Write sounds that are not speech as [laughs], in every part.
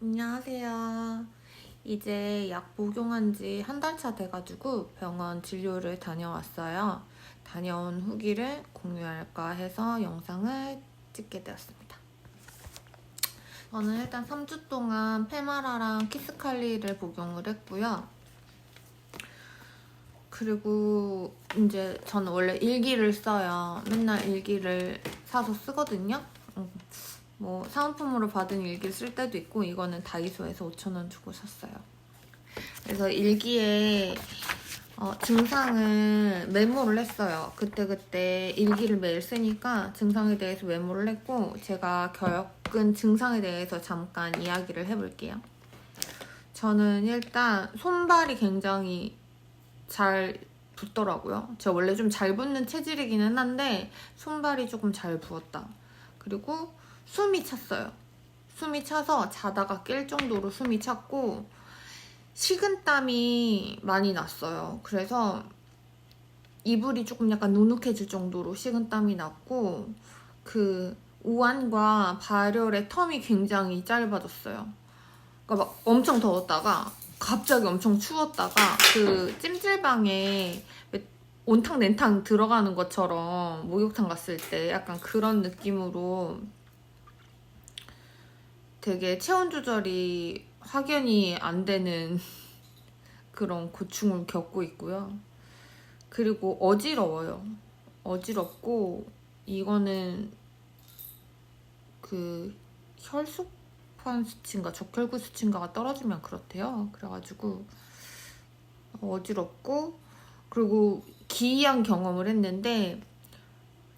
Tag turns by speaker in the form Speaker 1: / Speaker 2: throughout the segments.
Speaker 1: 안녕하세요. 이제 약 복용한 지 한 달 차 돼가지고 병원 진료를 다녀왔어요. 다녀온 후기를 공유할까 해서 영상을 찍게 되었습니다. 저는 일단 3주 동안 페마라랑 키스칼리를 복용을 했고요. 그리고 이제 저는 원래 일기를 써요. 맨날 일기를 사서 쓰거든요. 음, 뭐 사은품으로 받은 일기 쓸 때도 있고 이거는 다이소에서 5,000원 주고 샀어요. 그래서 일기에 어, 증상을 메모를 했어요. 그때 그때 일기를 매일 쓰니까 증상에 대해서 메모를 했고 제가 겪은 증상에 대해서 잠깐 이야기를 해볼게요. 저는 일단 손발이 굉장히 잘 붓더라고요. 제가 원래 좀 잘 붓는 체질이기는 한데 손발이 조금 잘 부었다. 그리고 숨이 찼어요. 숨이 차서 자다가 깰 정도로 숨이 찼고 식은땀이 많이 났어요. 그래서 이불이 조금 약간 누눅해질 정도로 식은땀이 났고 그 우환과 발열의 텀이 굉장히 짧아졌어요. 그러니까 막 엄청 더웠다가 갑자기 엄청 추웠다가 그 찜질방에 왜 온탕 냉탕 들어가는 것처럼 목욕탕 갔을 때 약간 그런 느낌으로 되게 체온 조절이 확연히 안 되는 [laughs] 그런 고충을 겪고 있고요. 그리고 어지러워요. 어지럽고 이거는 그 혈소판 수치인가 적혈구 수치인가가 떨어지면 그렇대요. 그래가지고 어지럽고 그리고 기이한 경험을 했는데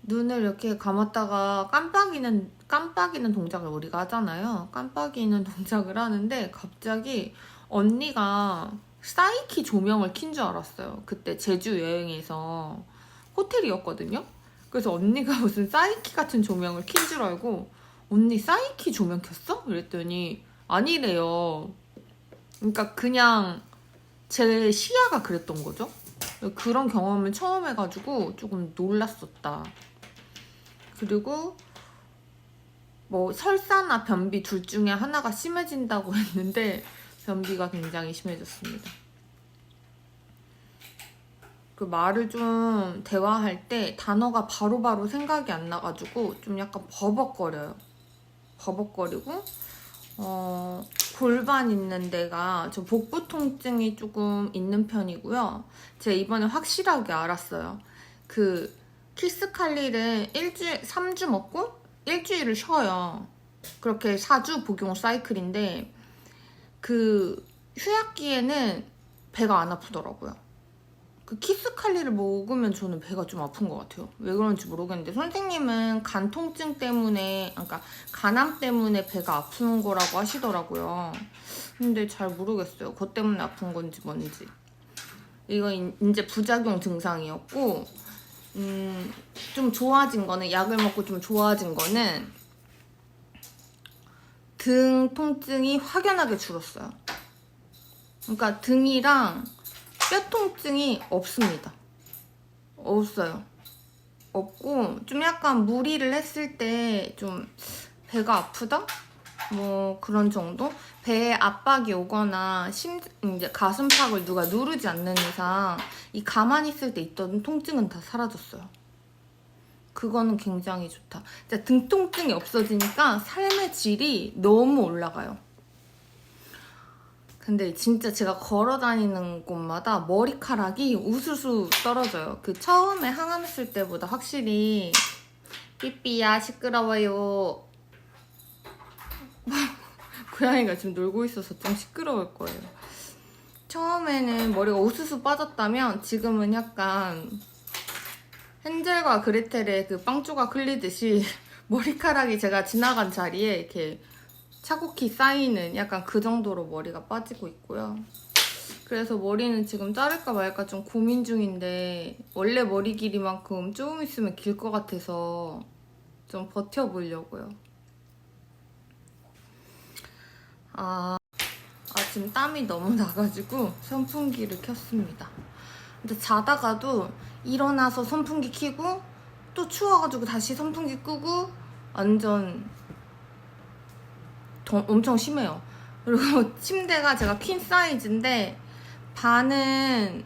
Speaker 1: 눈을 이렇게 감았다가 깜빡이는 깜빡이는 동작을 우리가 하잖아요. 깜빡이는 [laughs] 동작을 하는데 갑자기 언니가 사이키 조명을 킨 줄 알았어요. 그때 제주 여행에서 호텔이었거든요. 그래서 언니가 [laughs] 무슨 사이키 같은 조명을 킨 줄 알고 언니 사이키 조명 켰어? 이랬더니 아니래요. 그러니까 그냥 제 시야가 그랬던 거죠. 그런 경험을 처음 해가지고 조금 놀랐었다. 그리고 뭐 설사나 변비 둘 중에 하나가 심해진다고 [laughs] 했는데 변비가 굉장히 심해졌습니다. 그 말을 좀 대화할 때 단어가 바로 바로 생각이 안 나가지고 좀 약간 버벅거려요. 버벅거리고 어, 골반 있는 데가 저 복부 통증이 조금 있는 편이고요. 제가 이번에 확실하게 알았어요. 그 키스칼리를 일주일 3주 먹고 일주일을 쉬어요. 그렇게 4주 복용 사이클인데 그 휴약기에는 배가 안 아프더라고요. 그 키스칼리를 먹으면 저는 배가 좀 아픈 것 같아요. 왜 그런지 모르겠는데 선생님은 간 통증 때문에, 그러니까 간암 때문에 배가 아픈 거라고 하시더라고요. 근데 잘 모르겠어요. 그것 때문에 아픈 건지 뭔지. 이거 인- 이제 부작용 증상이었고, 음, 좀 좋아진 거는 약을 먹고 좀 좋아진 거는 등 통증이 확연하게 줄었어요. 그러니까 등이랑 뼈 통증이 없습니다. 없어요. 없고 좀 약간 무리를 했을 때 좀 배가 아프다? 뭐 그런 정도? 배에 압박이 오거나 심 이제 가슴팍을 누가 누르지 않는 이상 이 가만히 있을 때 있던 통증은 다 사라졌어요. 그거는 굉장히 좋다. 진짜 등 통증이 없어지니까 삶의 질이 너무 올라가요. 근데 진짜 제가 걸어 다니는 곳마다 머리카락이 우수수 떨어져요. 그 처음에 항암했을 때보다 확실히 삐삐야 시끄러워요. 고양이가 지금 놀고 있어서 좀 시끄러울 거예요. 처음에는 머리가 우수수 빠졌다면 지금은 약간 헨젤과 그레텔의 그 빵조각 흘리듯이 [laughs] 머리카락이 제가 지나간 자리에 이렇게 차곡히 쌓이는 약간 그 정도로 머리가 빠지고 있고요. 그래서 머리는 지금 자를까 말까 좀 고민 중인데 원래 머리 길이만큼 조금 있으면 길 것 같아서 좀 버텨보려고요. 아, 아 지금 땀이 너무 [laughs] 나가지고 선풍기를 켰습니다. 근데 자다가도 일어나서 선풍기 켜고 또 추워가지고 다시 선풍기 끄고 완전 더- 엄청 심해요. [laughs] 그리고 침대가 제가 퀸 사이즈인데 반은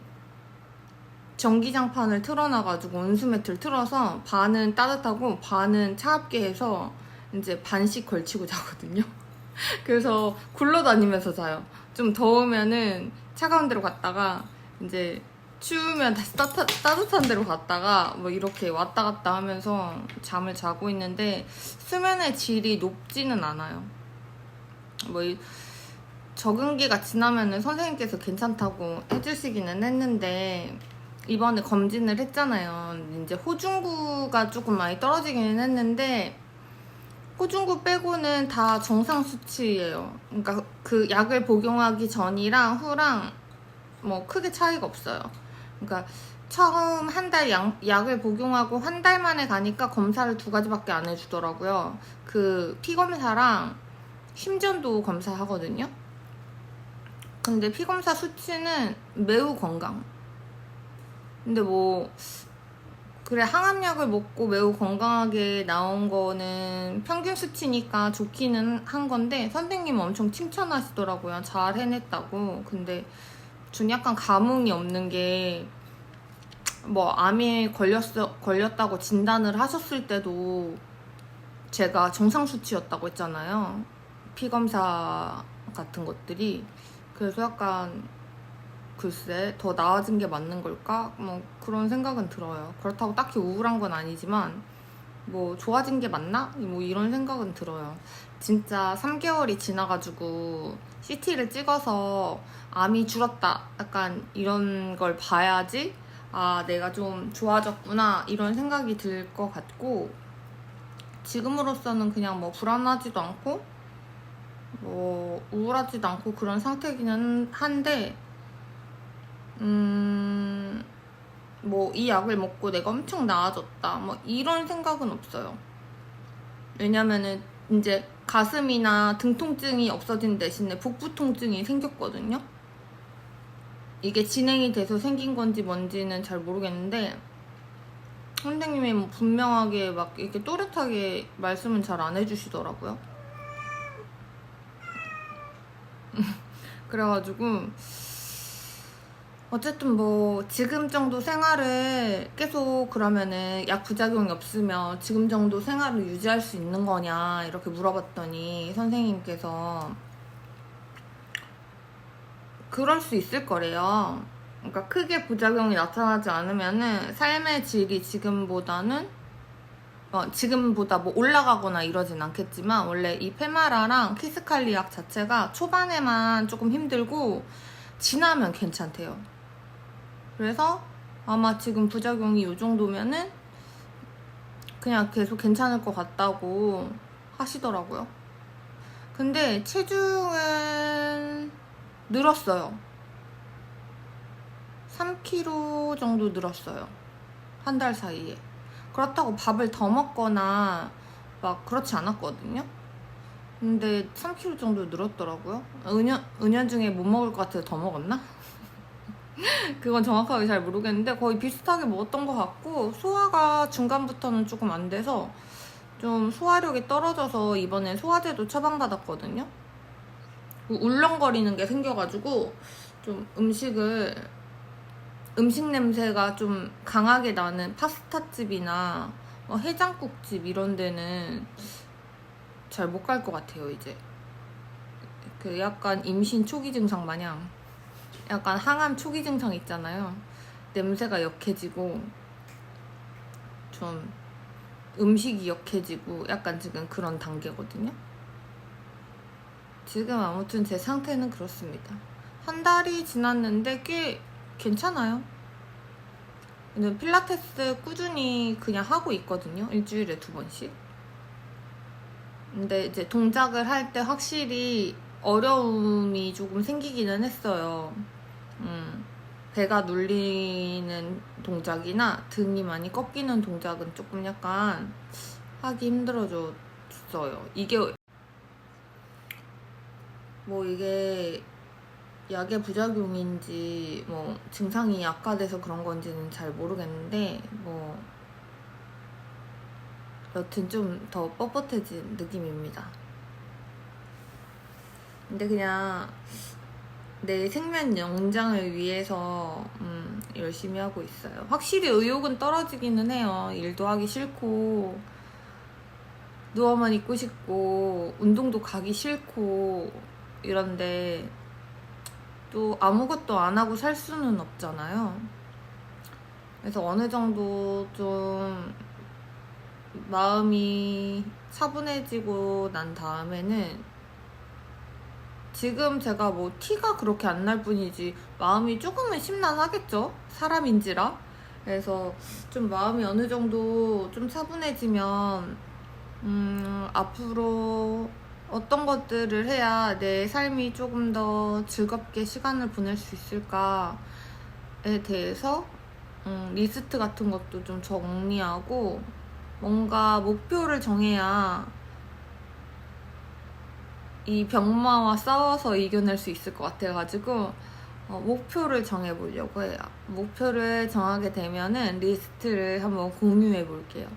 Speaker 1: 전기장판을 틀어놔가지고 온수매트를 틀어서 반은 따뜻하고 반은 차갑게 해서 이제 반씩 걸치고 자거든요. [laughs] 그래서 굴러다니면서 자요. 좀 더우면은 차가운 데로 갔다가 이제 추우면 다시 따뜻, 따뜻한 데로 갔다가 뭐 이렇게 왔다 갔다 하면서 잠을 자고 있는데 수면의 질이 높지는 않아요. 뭐 이- 적응기가 지나면은 선생님께서 괜찮다고 해주시기는 했는데 이번에 검진을 했잖아요. 이제 호중구가 조금 많이 떨어지기는 했는데 호중구 빼고는 다 정상 수치예요. 그러니까 그 약을 복용하기 전이랑 후랑 뭐 크게 차이가 없어요. 그러니까 처음 한 달 약을 복용하고 한 달 만에 가니까 검사를 두 가지밖에 안 해주더라고요. 그 피 검사랑 심전도 검사하거든요. 근데 피 검사 수치는 매우 건강. 근데 뭐 그래 항암약을 먹고 매우 건강하게 나온 거는 평균 수치니까 좋기는 한 건데 선생님 엄청 칭찬하시더라고요. 잘 해냈다고. 근데 전 약간 감흥이 없는 게 뭐 암에 걸렸어 걸렸다고 진단을 하셨을 때도 제가 정상 수치였다고 했잖아요. 피 검사 같은 것들이 그래서 약간 글쎄 더 나아진 게 맞는 걸까? 뭐 그런 생각은 들어요. 그렇다고 딱히 우울한 건 아니지만 뭐 좋아진 게 맞나? 뭐 이런 생각은 들어요. 진짜 3개월이 지나가지고 CT를 찍어서 암이 줄었다. 약간 이런 걸 봐야지 아 내가 좀 좋아졌구나 이런 생각이 들 것 같고 지금으로서는 그냥 뭐 불안하지도 않고 뭐 우울하지도 않고 그런 상태기는 한데 음, 뭐 이 약을 먹고 내가 엄청 나아졌다. 뭐 이런 생각은 없어요. 왜냐면은 이제 가슴이나 등 통증이 없어진 대신에 복부 통증이 생겼거든요. 이게 진행이 돼서 생긴 건지 뭔지는 잘 모르겠는데 선생님이 뭐 분명하게 막 이렇게 또렷하게 말씀은 잘 안 해주시더라고요. [laughs] 그래가지고 어쨌든 뭐 지금 정도 생활을 계속 그러면은 약 부작용이 없으면 지금 정도 생활을 유지할 수 있는 거냐 이렇게 물어봤더니 선생님께서 그럴 수 있을 거래요. 그러니까 크게 부작용이 나타나지 않으면은 삶의 질이 지금보다는 어, 지금보다 뭐 올라가거나 이러진 않겠지만 원래 이 페마라랑 키스칼리 약 자체가 초반에만 조금 힘들고 지나면 괜찮대요. 그래서 아마 지금 부작용이 이 정도면은 그냥 계속 괜찮을 것 같다고 하시더라고요. 근데 체중은 늘었어요. 3kg 정도 늘었어요. 한 달 사이에. 그렇다고 밥을 더 먹거나 막 그렇지 않았거든요. 근데 3kg 정도 늘었더라고요. 은연, 은연중에 못 먹을 것 같아서 더 먹었나? 그건 정확하게 잘 모르겠는데 거의 비슷하게 먹었던 것 같고 소화가 중간부터는 조금 안 돼서 좀 소화력이 떨어져서 이번에 소화제도 처방받았거든요. 울렁거리는 게 생겨가지고 좀 음식을 음식 냄새가 좀 강하게 나는 파스타집이나 뭐 해장국집 이런 데는 잘 못 갈 것 같아요 이제 그 약간 임신 초기 증상 마냥 약간 항암 초기 증상 있잖아요 냄새가 역해지고 좀 음식이 역해지고 약간 지금 그런 단계거든요 지금 아무튼 제 상태는 그렇습니다 한 달이 지났는데 꽤 괜찮아요. 근데 필라테스 꾸준히 그냥 하고 있거든요. 일주일에 두 번씩. 근데 이제 동작을 할 때 확실히 어려움이 조금 생기기는 했어요. 음, 배가 눌리는 동작이나 등이 많이 꺾이는 동작은 조금 약간 하기 힘들어졌어요. 이게 뭐 이게 약의 부작용인지 뭐 증상이 약화돼서 그런 건지는 잘 모르겠는데 뭐 여튼 좀 더 뻣뻣해진 느낌입니다. 근데 그냥 내 생명 연장을 위해서 음, 열심히 하고 있어요. 확실히 의욕은 떨어지기는 해요. 일도 하기 싫고 누워만 있고 싶고 운동도 가기 싫고 이런데 또 아무것도 안 하고 살 수는 없잖아요. 그래서 어느 정도 좀 마음이 차분해지고 난 다음에는 지금 제가 뭐 티가 그렇게 안 날 뿐이지 마음이 조금은 심란하겠죠? 사람인지라. 그래서 좀 마음이 어느 정도 좀 차분해지면 음, 앞으로 어떤 것들을 해야 내 삶이 조금 더 즐겁게 시간을 보낼 수 있을까에 대해서 음, 리스트 같은 것도 좀 정리하고 뭔가 목표를 정해야 이 병마와 싸워서 이겨낼 수 있을 것 같아가지고 어, 목표를 정해보려고 해요. 목표를 정하게 되면은 리스트를 한번 공유해 볼게요.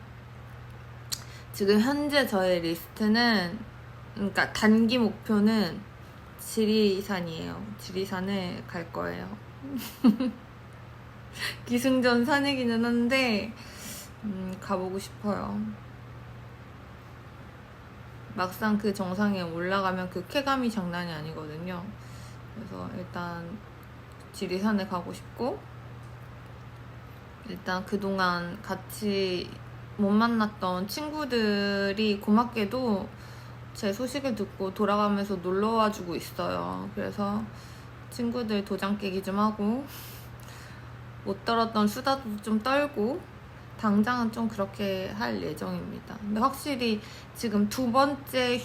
Speaker 1: 지금 현재 저의 리스트는 그러니까 단기 목표는 지리산이에요. 지리산을 갈 거예요. [laughs] 기승전 산이기는 한데 음, 가보고 싶어요. 막상 그 정상에 올라가면 그 쾌감이 장난이 아니거든요. 그래서 일단 지리산에 가고 싶고 일단 그동안 같이 못 만났던 친구들이 고맙게도 제 소식을 듣고 돌아가면서 놀러 와 주고 있어요. 그래서 친구들 도장 깨기 좀 하고 못 떨었던 수다도 좀 떨고 당장은 좀 그렇게 할 예정입니다. 근데 확실히 지금 두 번째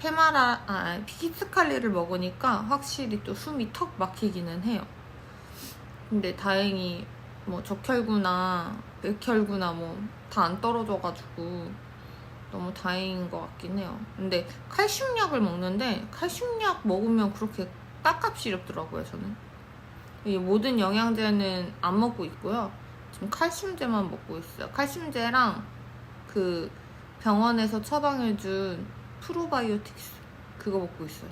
Speaker 1: 페마라 아 피스칼리를 먹으니까 확실히 또 숨이 턱 막히기는 해요. 근데 다행히 뭐 적혈구나 맥혈구나 뭐 다 안 떨어져가지고 너무 다행인 것 같긴 해요. 근데 칼슘약을 먹는데 칼슘약 먹으면 그렇게 깝깝이 이럽더라고요 저는. 이 모든 영양제는 안 먹고 있고요. 지금 칼슘제만 먹고 있어요. 칼슘제랑 그 병원에서 처방해준 프로바이오틱스 그거 먹고 있어요.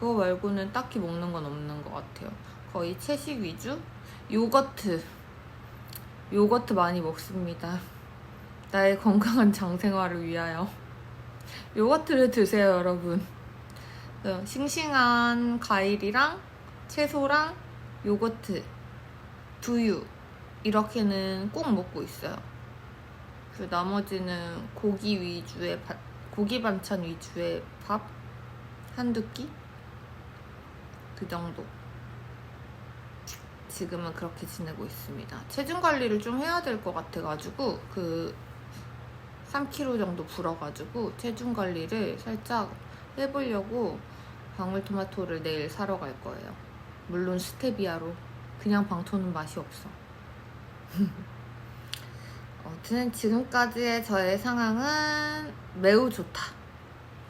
Speaker 1: 그거 말고는 딱히 먹는 건 없는 것 같아요. 거의 채식 위주? 요거트. 요거트 많이 먹습니다. 나의 건강한 장생활을 위하여. 요거트를 드세요, 여러분. 어, 싱싱한 과일이랑 채소랑 요거트, 두유 이렇게는 꼭 먹고 있어요. 그 나머지는 고기 위주의 바, 고기 반찬 위주의 밥 한두 끼? 그 정도. 지금은 그렇게 지내고 있습니다. 체중 관리를 좀 해야 될 것 같아가지고 그 3kg 정도 불어가지고 체중 관리를 살짝 해보려고 방울토마토를 내일 사러 갈 거예요. 물론 스테비아로 그냥 방토는 맛이 없어. [laughs] 아무튼 지금까지의 저의 상황은 매우 좋다.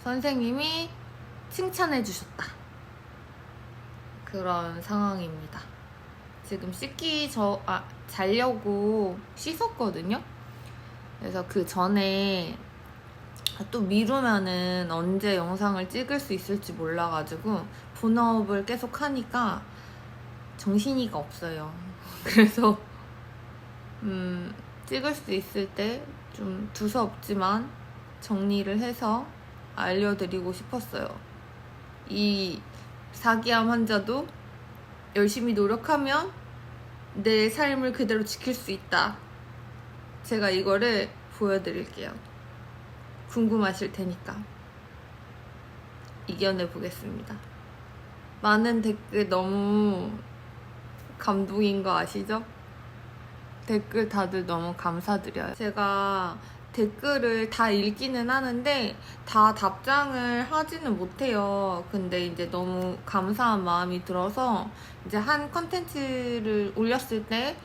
Speaker 1: 선생님이 칭찬해 주셨다. 그런 상황입니다. 지금 씻기 저, 아, 자려고 씻었거든요? 그래서 그 전에 또 미루면은 언제 영상을 찍을 수 있을지 몰라가지고 본업을 계속 하니까 정신이가 없어요. [laughs] 그래서 음, 찍을 수 있을 때 좀 두서없지만 정리를 해서 알려드리고 싶었어요. 이 사기암 환자도 열심히 노력하면 내 삶을 그대로 지킬 수 있다. 제가 이거를 보여드릴게요. 궁금하실 테니까. 이겨내 보겠습니다. 많은 댓글 너무 감동인 거 아시죠? 댓글 다들 너무 감사드려요. 제가 댓글을 다 읽기는 하는데 다 답장을 하지는 못해요. 근데 이제 너무 감사한 마음이 들어서 이제 한 컨텐츠를 올렸을 때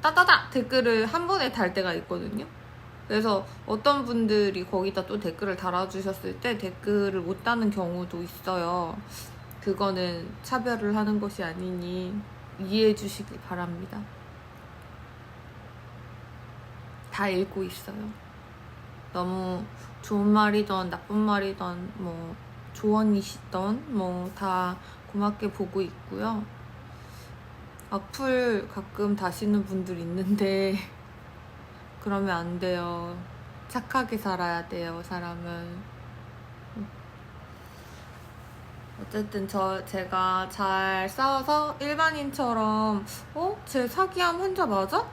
Speaker 1: 따다다 댓글을 한 번에 달 때가 있거든요. 그래서 어떤 분들이 거기다 또 댓글을 달아주셨을 때 댓글을 못 다는 경우도 있어요. 그거는 차별을 하는 것이 아니니 이해해 주시길 바랍니다. 다 읽고 있어요. 너무 좋은 말이던 나쁜 말이던 뭐 조언이시던 뭐 다 고맙게 보고 있고요. 악플 가끔 다시는 분들 있는데 [laughs] 그러면 안 돼요. 착하게 살아야 돼요, 사람은. 어쨌든 저 제가 잘 싸워서 일반인처럼 어? 쟤 사기함 혼자 맞아?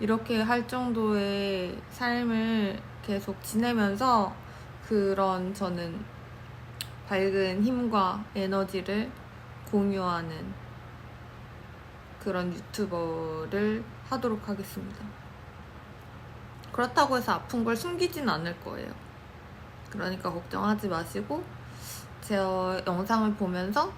Speaker 1: 이렇게 할 정도의 삶을 계속 지내면서 그런 저는 밝은 힘과 에너지를 공유하는 그런 유튜버를 하도록 하겠습니다. 그렇다고 해서 아픈 걸 숨기진 않을 거예요. 그러니까 걱정하지 마시고 제 영상을 보면서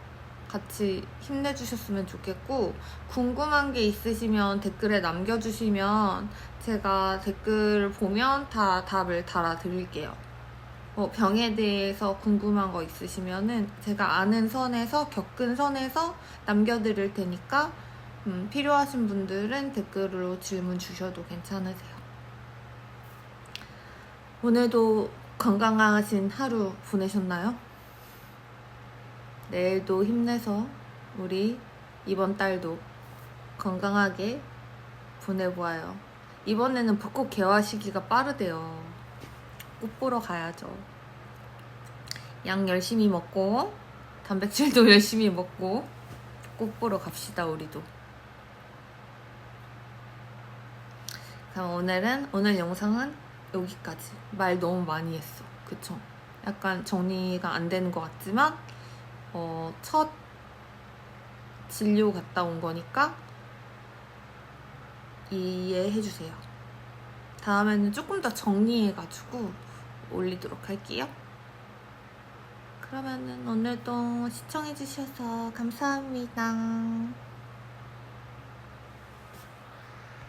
Speaker 1: 같이 힘내주셨으면 좋겠고 궁금한 게 있으시면 댓글에 남겨주시면 제가 댓글 보면 다 답을 달아드릴게요. 뭐 병에 대해서 궁금한 거 있으시면은 제가 아는 선에서 겪은 선에서 남겨드릴 테니까 음, 필요하신 분들은 댓글로 질문 주셔도 괜찮으세요. 오늘도 건강하신 하루 보내셨나요? 내일도 힘내서 우리 이번 달도 건강하게 보내보아요. 이번에는 벚꽃 개화 시기가 빠르대요. 꽃 보러 가야죠. 양 열심히 먹고 단백질도 [laughs] 열심히 먹고 꽃 보러 갑시다 우리도. 그럼 오늘은 오늘 영상은 여기까지. 말 너무 많이 했어. 그쵸? 약간 정리가 안 되는 것 같지만 어, 첫 진료 갔다 온 거니까 이해해 주세요. 다음에는 조금 더 정리해가지고 올리도록 할게요. 그러면은 오늘도 시청해주셔서 감사합니다.